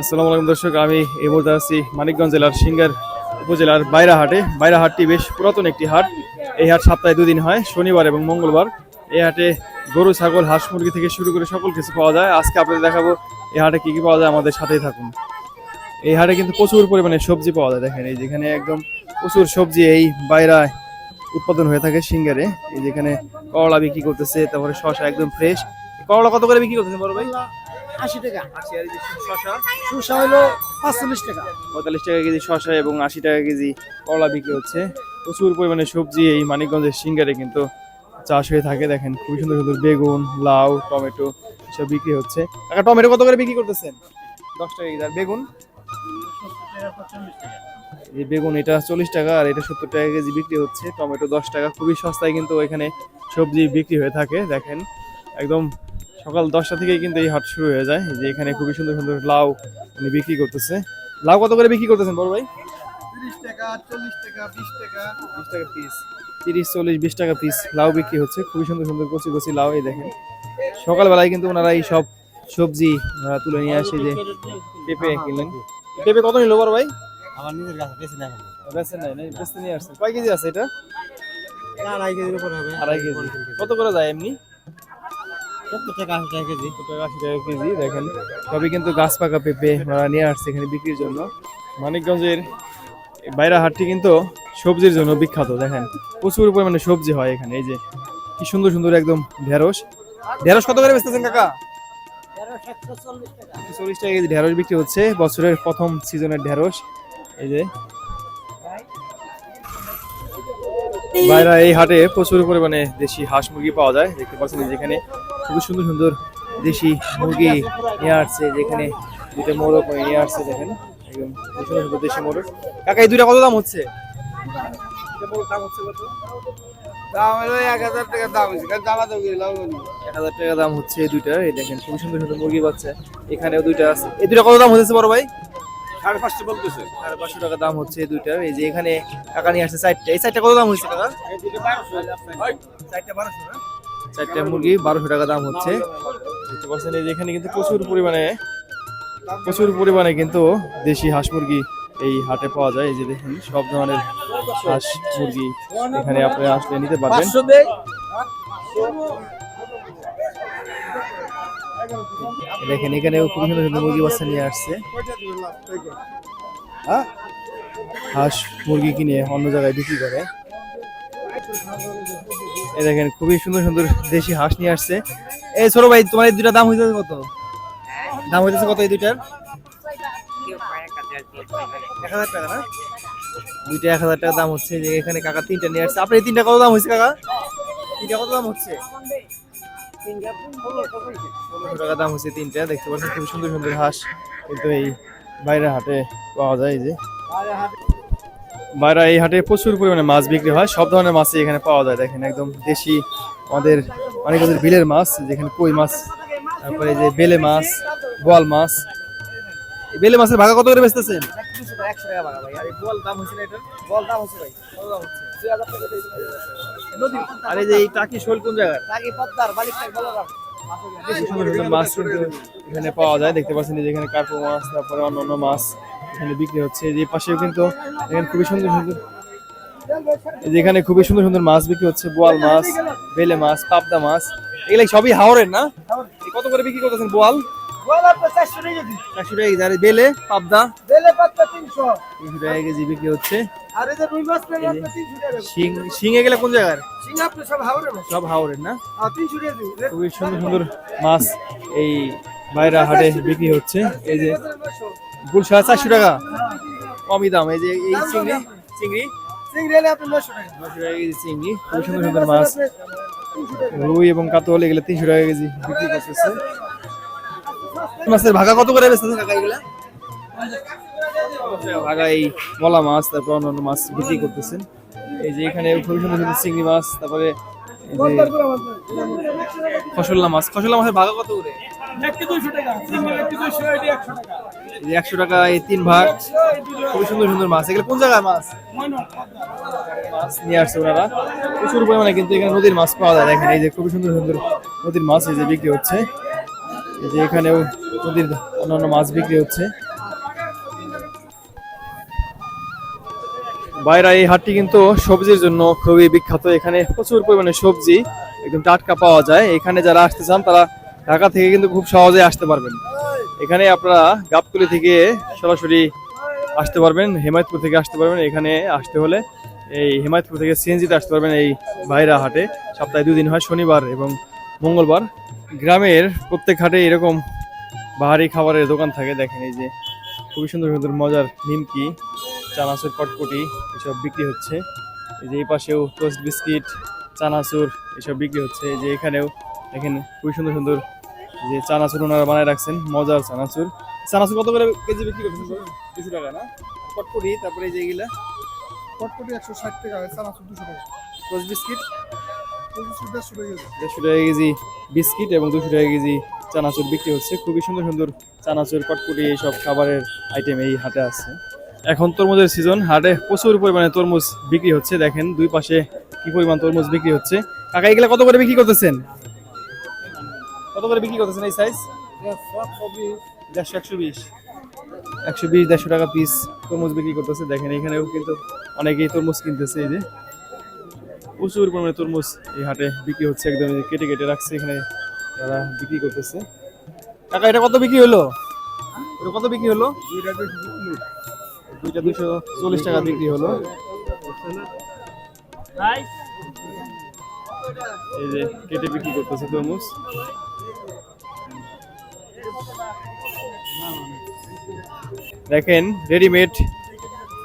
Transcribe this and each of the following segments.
আসসালামু আলাইকুম দর্শক, আমি এই মুহূর্তে আছি মানিকগঞ্জ জেলার সিঙ্গার উপজেলার বাইরা হাটে বাইরা হাটটি বেশ পুরাতন একটি হাট। এই হাট সপ্তাহে দুদিন হয়, শনিবার এবং মঙ্গলবার। এই হাটে গরু, ছাগল, হাঁস মুরগি থেকে শুরু করে সকল কিছু পাওয়া যায়। আজকে আপনাদের দেখাবো এই হাটে কি কি পাওয়া যায়, আমাদের সাথেই থাকুন। এই হাটে কিন্তু প্রচুর পরিমাণে সবজি পাওয়া যায়। দেখেন, এই যেখানে একদম প্রচুর সবজি এই বাইরায় উৎপাদন হয়ে থাকে সিঙ্গারে। এই যেখানে করলা বিক্রি করতেছে, তারপরে শশা একদম ফ্রেশ করলা কত করে বিক্রি করতেছেন বড় ভাই? আশি টাকা। সুসা হলো পাঁচচল্লিশ টাকা। পঁয়তাল্লিশ টাকা কেজি শশা এবং আশি টাকা কেজি করলা বিক্রি হচ্ছে। প্রচুর পরিমাণে সবজি এই মানিকগঞ্জের সিঙ্গারে কিন্তু চাষ হয়ে থাকে। দেখেন খুবই সুন্দর সুন্দর বেগুন লাউ টমেটো সব বিক্রি হচ্ছে। কাকা টমেটো কত করে বিক্রি করতেছেন? দশ টাকা কেজি। আর বেগুন? এই বেগুন এটা চল্লিশ টাকা আর এটা সত্তর টাকা কেজি বিক্রি হচ্ছে। টমেটো দশ টাকা। খুবই সস্তায় কিন্তু এখানে সবজি বিক্রি হয়ে থাকে। দেখেন একদম সকাল দশটা থেকেই কিন্তু এই হাট শুরু হয়ে যায়। যে এখানে খুবই সুন্দর সুন্দর লাউ উনি বিক্রি করতেছে। লাউ কত করে বিক্রি করতেছেন বড় ভাই? তিরিশ টাকা চল্লিশ টাকা বিশ টাকা। পিস তিরিশ চল্লিশ বিশ টাকা পিস লাউ বিক্রি হচ্ছে। খুবই সুন্দর সুন্দর কচি কচি লাউ এই দেখেন। সকালবেলায় কিন্তু ওনারা এই সব সবজি ওনারা তুলে নিয়ে আসে যে পেঁপে কিনলেন। পেঁপে কত নিল বড় ভাই? আমার নিজের কাছে বেশি না বেচেন নাই নাই নিয়ে আসছেন। কয় কেজি আছে এটা আড়াই কেজির উপর হবে। আড়াই কেজি। কত করে যায় এমনি? কেজি। দেখেন। কিন্তু গাছ পাকা পেঁপে ওনারা নিয়ে আসছে এখানে বিক্রির জন্য। মানিকগঞ্জের বাইরা হাটটি কিন্তু সবজির জন্য বিখ্যাত দেখেন। প্রচুর পরিমাণে সবজি হয় এখানে এই যে কি সুন্দর সুন্দর একদম ঢেঁড়স। ঢেঁড়স কত করে বেচতেছেন কাকা? চল্লিশ টাকা। কেজি ঢেঁড়স বিক্রি হচ্ছে বছরের প্রথম সিজনের ঢেঁড়স। এই যে বাইরা এই হাটে প্রচুর পরিমাণে দেশি হাঁস মুরগি পাওয়া যায় দেখতে পাচ্ছেন যেখানে খুবই সুন্দর সুন্দর দেশি মুরগি নিয়ে আসছে যেখানে দুটো মোরগ নিয়ে আসছে দেখেন। একদম খুব সুন্দর সুন্দর দেশি মোরগ। কাকা এই দুইটা কত দাম হচ্ছে? দাম হচ্ছে কত? দাম হলো এক হাজার টাকা দাম এক হাজার টাকা হচ্ছে এই এই দেখেন খুবই সুন্দর সুন্দর মুরগি বাচ্চা এখানেও দুইটা আছে। এই দুইটা কত দাম হচ্ছে বড় ভাই? সাড়ে পাঁচশো বলতেছে। সাড়ে পাঁচশো টাকা দাম হচ্ছে এই দুইটার এই যে এখানে টাকা নিয়ে আসছে চারটা এই চারটা কত দাম হচ্ছে কাকা? চারটা বারোশো না? চারটা মুরগি বারোশো টাকা দাম হচ্ছে। দেখতে পাচ্ছেন এই যে এখানে কিন্তু প্রচুর পরিমাণে প্রচুর পরিমাণে কিন্তু দেশি হাঁস মুরগি এই হাটে পাওয়া যায়। এই যে দেখেন সব ধরনের হাঁস মুরগি এখানে আপনি আসলে নিতে পারবেন। দেখেন এখানেও খুব সুন্দর সুন্দর মুরগি বাচ্চা নিয়ে আসছে। হ্যাঁ? হাঁস মুরগি কিনে অন্য জায়গায় বিক্রি করে। এই দেখেন, খুবই সুন্দর সুন্দর দেশি হাঁস নিয়ে আসছে। এই ছোট ভাই, তোমার এই দুটা দাম হইতেছে কত? দাম হইতেছে কত এই দুইটার? এক হাজার টাকা না? দুইটা এক হাজার টাকা দাম হচ্ছে যে এখানে কাকা তিনটা নিয়ে আসছে। আপনার এই তিনটা কত দাম হচ্ছে কাকা? তিনটা কত দাম হচ্ছে? ষোলোশো টাকা দাম হচ্ছে তিনটা, দেখতে পাচ্ছেন খুব সুন্দর সুন্দর হাঁস। কিন্তু এই বাইরের হাটে পাওয়া যায় যে। বাইরে এই হাটে প্রচুর পরিমাণে মাছ বিক্রি হয়। সব ধরনের মাছই এখানে পাওয়া যায়। দেখেন একদম দেশি আমাদের, অনেক আমাদের বিলের মাছ, যেখানে কই মাছ, তারপরে যে বেলে মাছ, বোয়াল মাছ। বেলে মাছের ভাগা কত করে বেচতেছেন? মাছ এখানে পাওয়া যায়। দেখতে পাচ্ছেন যে এখানে কার্পো মাছ, তারপরে অন্য অন্য মাছ। এখানে বিক্রি হচ্ছে। এই যে পাশেও কিন্তু এখানে খুবই সুন্দর সুন্দর এই যে এখানে খুবই সুন্দর সুন্দর মাছ বিক্রি হচ্ছে। বোয়াল মাছ বেলে মাছ পাবদা মাছ। এগুলো সবই হাওড়ের না? কত করে বিক্রি করতেছেন বোয়াল? বল পাবদা? তিনশো। টাকা কেজি বিক্রি হচ্ছে। আর এই যে রুই মাছ পেলে আপনার তিনশো টাকা শিং শিঙে গেলে কোন জায়গার? আপনি সব হাওড়ে সব হাওড়ের না? তিনশো টাকা খুবই সুন্দর সুন্দর মাছ এই বাইরা হাটে বিক্রি হচ্ছে। এই যে গুলশা চারশো টাকা। কমই দাম, এই যে এই চিংড়ি চিংড়ি? চিংড়ি। সুন্দর মাছ। রুই এবং কাতল, এগুলো তিনশো টাকা কেজি বিক্রি করতেছে। মাছের ভাগা কত করে এগুলা? ভাগা এই মলা মাছ, তারপর অন্যান্য মাছ বিক্রি করতেছেন। এই যে এখানে খুবই সুন্দর সুন্দর চিংড়ি মাছ, তারপরে এই খসল্লা মাছ। খসল্লা মাছের ভাগা কত করে? একটি দুইশো টাকা একটি দুইশো একশো টাকা। একশো টাকা এই তিন ভাগ। খুবই সুন্দর সুন্দর মাছ। এগুলো কোন জায়গায় মাছ? মাছ নিয়ে আসছে ওনারা। প্রচুর পরিমাণে কিন্তু এখানে নদীর মাছ পাওয়া যায়। দেখেন এই যে খুবই সুন্দর সুন্দর নদীর মাছ এই যে বিক্রি হচ্ছে। এই যে এখানেও নদীর অন্যান্য মাছ বিক্রি হচ্ছে। বাইরা এই হাটটি কিন্তু সবজির জন্য খুবই বিখ্যাত। এখানে প্রচুর পরিমাণে সবজি একদম টাটকা পাওয়া যায়। এখানে যারা আসতে চান, তারা ঢাকা থেকে কিন্তু খুব সহজে আসতে পারবেন। এখানে আপনারা গাবতলি থেকে সরাসরি আসতে পারবেন, হেমায়তপুর থেকে আসতে পারবেন। এখানে আসতে হলে এই হেমায়তপুর থেকে সিএনজিতে আসতে পারবেন এই বাইরা হাটে। সপ্তাহে দুদিন হয়, শনিবার এবং মঙ্গলবার। গ্রামের প্রত্যেক হাটে এরকম বাহারি খাবারের দোকান থাকে। দেখেন এই যে খুবই সুন্দর সুন্দর মজার নিমকি, চানাচুর, কটকটি এসব বিক্রি হচ্ছে। এই যে এই পাশেও টোস্ট বিস্কিট, চানাচুর এসব বিক্রি হচ্ছে। এই যে এখানেও দেখেন খুবই সুন্দর সুন্দর যে চানাচুর ওনারা বানায় রাখছেন মজার চানাচুর। চানাচুর কত করে কেজি বিক্রি করছেন দুশো টাকা না? কটকটি তারপরে এই যে এগুলা। কটকটি একশো ষাট টাকা চানাচুর দুশো টাকা। Toast biscuit? দেড়শো টাকা কেজি। বিস্কিট এবং দুশো টাকা কেজি চানাচুর বিক্রি হচ্ছে। খুবই সুন্দর সুন্দর চানাচুর কটকুটি এইসব খাবারের আইটেম এই হাটে আছে। এখন তরমুজের সিজন হাটে প্রচুর পরিমাণে তরমুজ বিক্রি হচ্ছে। দেখেন দুই পাশে কি পরিমাণ তরমুজ বিক্রি হচ্ছে। কাকা এগুলা কত করে বিক্রি করতেছেন? কত করে বিক্রি করতেছেন এই সাইজ দেড়শো একশো বিশ। একশো বিশ দেড়শো টাকা পিস তরমুজ বিক্রি করতেছে। দেখেন এখানেও কিন্তু অনেকেই তরমুজ কিনতেছে এই যে। প্রচুর পরিমাণে তরমুজ এই হাটে বিক্রি হচ্ছে একদম কেটে কেটে রাখছে এখানে তারা বিক্রি করতেছে। টাকা এটা কত বিক্রি হলো? এটা কত বিক্রি হলো? দুইটা দুশো চল্লিশ দুইটা দুশো চল্লিশ টাকা বিক্রি হলো। এই যে কেটে বিক্রি করতেছে তরমুজ। দেখেন রেডিমেড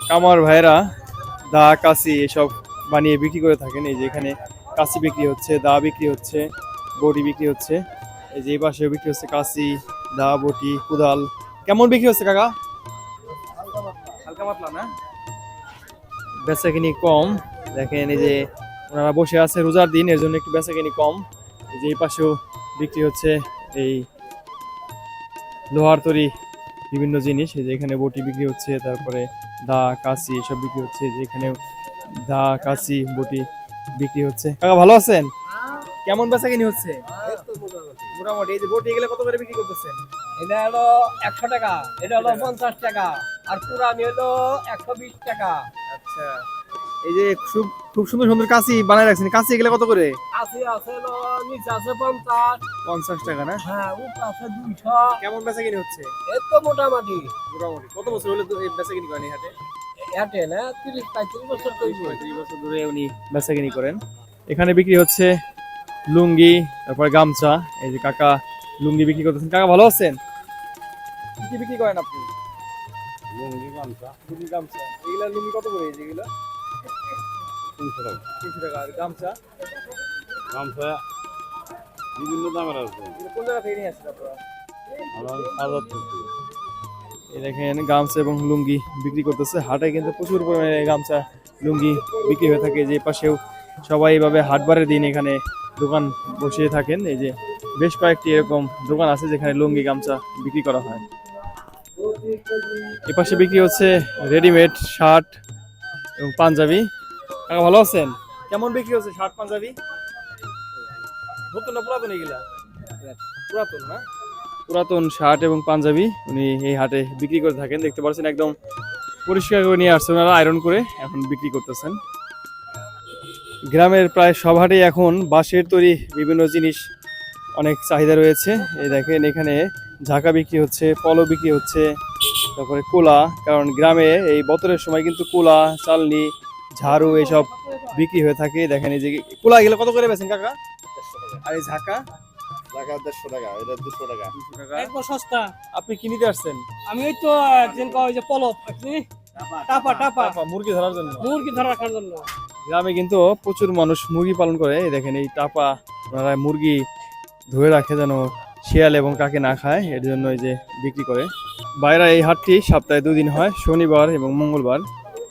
কামার ভাইরা দা কাশি এসব বানিয়ে বিক্রি করে থাকেন। এই যে এখানে কাশি বিক্রি হচ্ছে দা বিক্রি হচ্ছে বটি বিক্রি হচ্ছে। এই যে এই পাশে বিক্রি হচ্ছে কাশি দা বটি কুদাল। কেমন বিক্রি হচ্ছে কাকা? হালকা পাতলা না? বেচা কিনি কম। দেখেন এই যে ওনারা বসে আছে রোজার দিন এর জন্য একটু বেচা কিনি কম। এই যে এই পাশেও বিক্রি হচ্ছে এই লোহার তৈরি বিভিন্ন জিনিস যেখানে যে এখানে বটি বিক্রি হচ্ছে তারপরে দা কাশি এসব বিক্রি হচ্ছে যে এখানে দা কাশি বটি বিক্রি হচ্ছে। কাকা ভালো আছেন? কেমন বেচা কিনি হচ্ছে? মোটামুটি এই যে বটি এগুলো কত করে বিক্রি করতেছেন? এটা হলো একশো টাকা এটা হলো পঞ্চাশ টাকা আর পুরানি হলো একশো বিশ টাকা। আচ্ছা। এই যে খুব খুব সুন্দর সুন্দর কাশি বানায় রাখছেন। কাশি এগুলো কত করে? আছে আছে নিচে আছে পঞ্চাশ। পঞ্চাশ টাকা না? হ্যাঁ উপরে আছে দুইশো। কেমন বেচা কিনি হচ্ছে? এর তো মোটামুটি। মোটামুটি। কত বছর হলো এই বেচা কিনি করেন এই হাটে? না তিরিশ পঁয়ত্রিশ বছর দুই বছর ধরে উনি বেচা কিনি করেন। এখানে বিক্রি হচ্ছে লুঙ্গি তারপরে গামছা। এই যে কাকা লুঙ্গি বিক্রি করতেছেন। কাকা ভালো আছেন? কি বিক্রি করেন আপনি? লুঙ্গি গামছা লুঙ্গি গামছা। এগুলা লুঙ্গি কত করে এই যেগুলো তিনশো টাকা। তিনশো টাকা। আর গামছা? গামছা বিভিন্ন দামের আছে। কোন জায়গা থেকে নিয়ে আসছেন আপনারা? আমার এই দেখেন গামছা এবং লুঙ্গি বিক্রি করতেছে। হাটে কিন্তু প্রচুর পরিমাণে গামছা লুঙ্গি বিক্রি হয়ে থাকে। যে পাশেও সবাই এইভাবে হাটবারের দিন এখানে দোকান বসিয়ে থাকেন। এই যে বেশ কয়েকটি এরকম দোকান আছে যেখানে লুঙ্গি গামছা বিক্রি করা হয়। এ পাশে বিক্রি হচ্ছে রেডিমেড শার্ট এবং পাঞ্জাবি। কাকা ভালো আছেন? কেমন বিক্রি হচ্ছে? শার্ট পাঞ্জাবি? নতুন না পুরাতন এগুলা? পুরাতন না? পুরাতন শার্ট এবং পাঞ্জাবি উনি এই হাটে বিক্রি করে থাকেন। দেখতে পাচ্ছেন একদম পরিষ্কার করে নিয়ে আসছেন ওনারা আয়রন করে এখন বিক্রি করতেছেন। গ্রামের প্রায় সব হাটেই এখন বাঁশের তৈরি বিভিন্ন জিনিস অনেক চাহিদা রয়েছে। এই দেখেন এখানে ঝাঁকা বিক্রি হচ্ছে পলো বিক্রি হচ্ছে তারপরে কোলা কারণ গ্রামে এই বতরের সময় কিন্তু কোলা চালনি ঝাড়ু এসব বিক্রি হয়ে থাকে। দেখেন এই যে কোলা গেলে কত করে বেছেন কাকা? আর এই ঝাঁকা? টাকা দেড়শো টাকা এটা দুশো টাকা। দুশো সস্তা। আপনি কি নিতে আসছেন? আমি ওই তো একদিন কয় যে পলপ টাপা টাপা টাপা, মুরগি ধরার জন্য। মুরগি ধরা রাখার জন্য। গ্রামে কিন্তু প্রচুর মানুষ মুরগি পালন করে। দেখেন এই টাপা ওনারা মুরগি ধরে রাখে যেন শিয়াল এবং কাকে না খায় এর জন্য এই যে বিক্রি করে। বাইরে এই হাটটি সপ্তাহে দুদিন হয় শনিবার এবং মঙ্গলবার।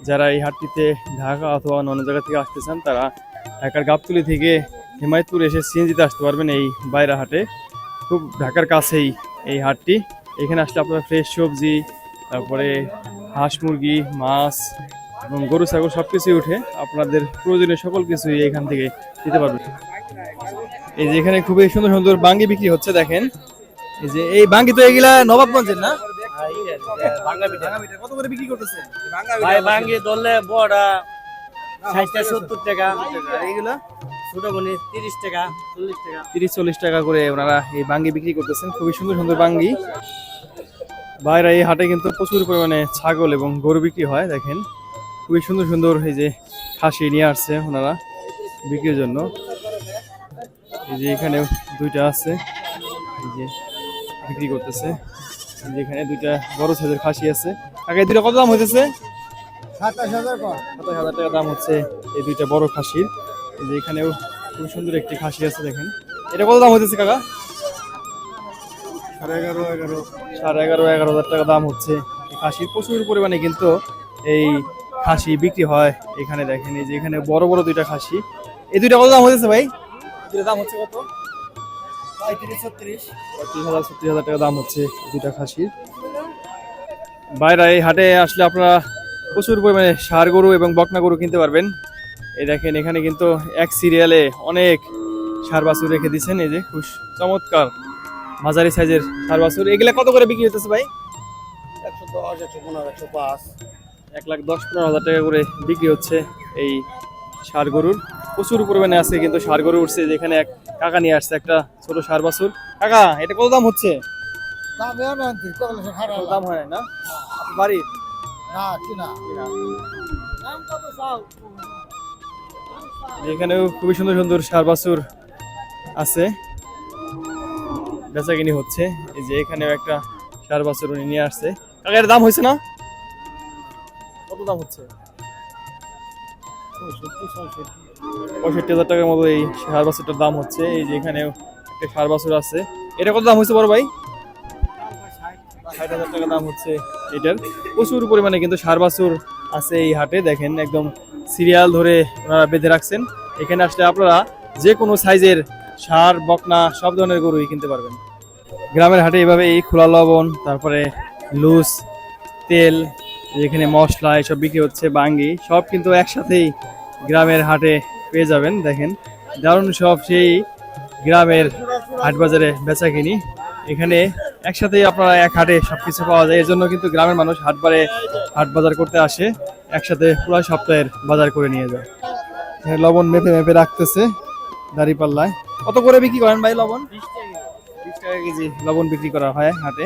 যারা এই হাটটিতে ঢাকা অথবা অন্য জায়গা থেকে আসতে চান, তারা ঢাকার গাবতলি থেকে হিমায়তপুর এসে সিএনজিতে আসতে পারবেন এই বাইরা হাটে। খুব ঢাকার কাছেই এই হাটটি। এখানে আসলে আপনারা ফ্রেশ সবজি, তারপরে হাঁস মুরগি, মাছ এবং গরু, ছাগল সব কিছুই উঠে আপনাদের প্রয়োজনীয় সকল কিছুই এখান থেকে দিতে পারবেন। এই যে এখানে খুবই সুন্দর সুন্দর বাঙ্গি বিক্রি হচ্ছে, দেখেন। এই যে এই বাঙ্গি তো এগুলা নবাবগঞ্জের না? ভাঙ্গা পিঠা কত করে বিক্রি করতেছে ভাই ভাঙ্গি ধরলে বড়া ষাটটা সত্তর টাকা। আর এগুলো তিরিশ টাকা চল্লিশ টাকা। তিরিশ চল্লিশ টাকা করে ওনারা এই বাঙ্গি বিক্রি করতেছেন। খুবই সুন্দর সুন্দর বাঙ্গি। বাইরে এই হাটে কিন্তু প্রচুর পরিমাণে ছাগল এবং গরু বিক্রি হয় দেখেন। খুবই সুন্দর সুন্দর এই যে খাসি নিয়ে আসছে ওনারা বিক্রির জন্য। এই যে এখানে দুইটা আছে এই যে বিক্রি করতেছে। এই যে এখানে দুইটা বড় সাইজের খাসি আছে। আগে দুইটা কত দাম হইতেছে? সাতাশ হাজার সাতাশ হাজার টাকা দাম হচ্ছে এই দুইটা বড় খাসির। যে এখানেও খুব সুন্দর একটি খাসি আছে দেখেন। এটা কত দাম হইতেছে কাকা? সাড়ে এগারো এগারো। সাড়ে এগারো এগারো হাজার টাকা দাম হচ্ছে খাসির। প্রচুর পরিমাণে কিন্তু এই খাসি বিক্রি হয় এখানে দেখেন। এই যে এখানে বড় বড় দুইটা খাসি। এই দুইটা কত দাম হইতেছে ভাই? দুইটা দাম হচ্ছে কত? পঁয়ত্রিশ ছত্রিশ। পঁয়ত্রিশ হাজার ছত্রিশ হাজার টাকা দাম হচ্ছে এই খাসির। বাইরে এই হাটে আসলে আপনারা প্রচুর পরিমাণে ষাড় গরু এবং বকনা গরু কিনতে পারবেন। এই দেখেন এখানে কিন্তু এক সিরিয়ালে অনেক সার বাছুর রেখে দিচ্ছেন এই যে খুব চমৎকার মাঝারি সাইজের সার বাছুর। এগুলা কত করে বিক্রি হতেছে ভাই? একশো দশ একশো পনেরো একশো পাঁচ। এক লাখ দশ পনেরো হাজার টাকা করে বিক্রি হচ্ছে এই সার গরুর। প্রচুর পরিমাণে আছে কিন্তু সার গরু উঠছে। যেখানে এক কাকা নিয়ে আসছে একটা ছোট সার বাছুর। কাকা এটা কত দাম হচ্ছে? দাম হয় না? বাড়ির এখানেও খুবই সুন্দর সুন্দর সার বাছুর আছে। বেচাকিনি হচ্ছে। এই যে এখানেও একটা সার বাছুর উনি নিয়ে আসছে। কাকা এর দাম হয়েছে না? কত দাম হচ্ছে? পঁয়ষট্টি হাজার টাকার মতো এই সার বাছুরটার দাম হচ্ছে। এই যে এখানে একটা সার বাছুর আছে। এটা কত দাম হয়েছে বড় ভাই? ষাট হাজার টাকা দাম হচ্ছে এটার। প্রচুর পরিমাণে কিন্তু সার বাছুর আছে এই হাটে। দেখেন, একদম সিরিয়াল ধরে ওনারা বেঁধে রাখছেন। এখানে আসলে আপনারা যে কোনো সাইজের সার, বকনা, সব ধরনের গরুই কিনতে পারবেন। গ্রামের হাটে এভাবে এই খোলা লবণ, তারপরে লুজ, তেল যেখানে মশলা, এসব বিক্রি হচ্ছে, বাঙ্গি, সব কিন্তু একসাথেই গ্রামের হাটে পেয়ে যাবেন, দেখেন। দারুণ সব সেই গ্রামের হাট বাজারে বেচা কিনি এখানে একসাথেই আপনারা এক হাটে সবকিছু পাওয়া যায়। এর জন্য কিন্তু গ্রামের মানুষ হাটবারে হাট বাজার করতে আসে, একসাথে পুরো সপ্তাহের বাজার করে নিয়ে যায়। লবণ মেপে মেপে রাখতেছে দাড়ি পাল্লায়। কত করে বিক্রি করেন ভাই লবণ? বিশ টাকা কেজি লবণ বিক্রি করা হয় হাটে।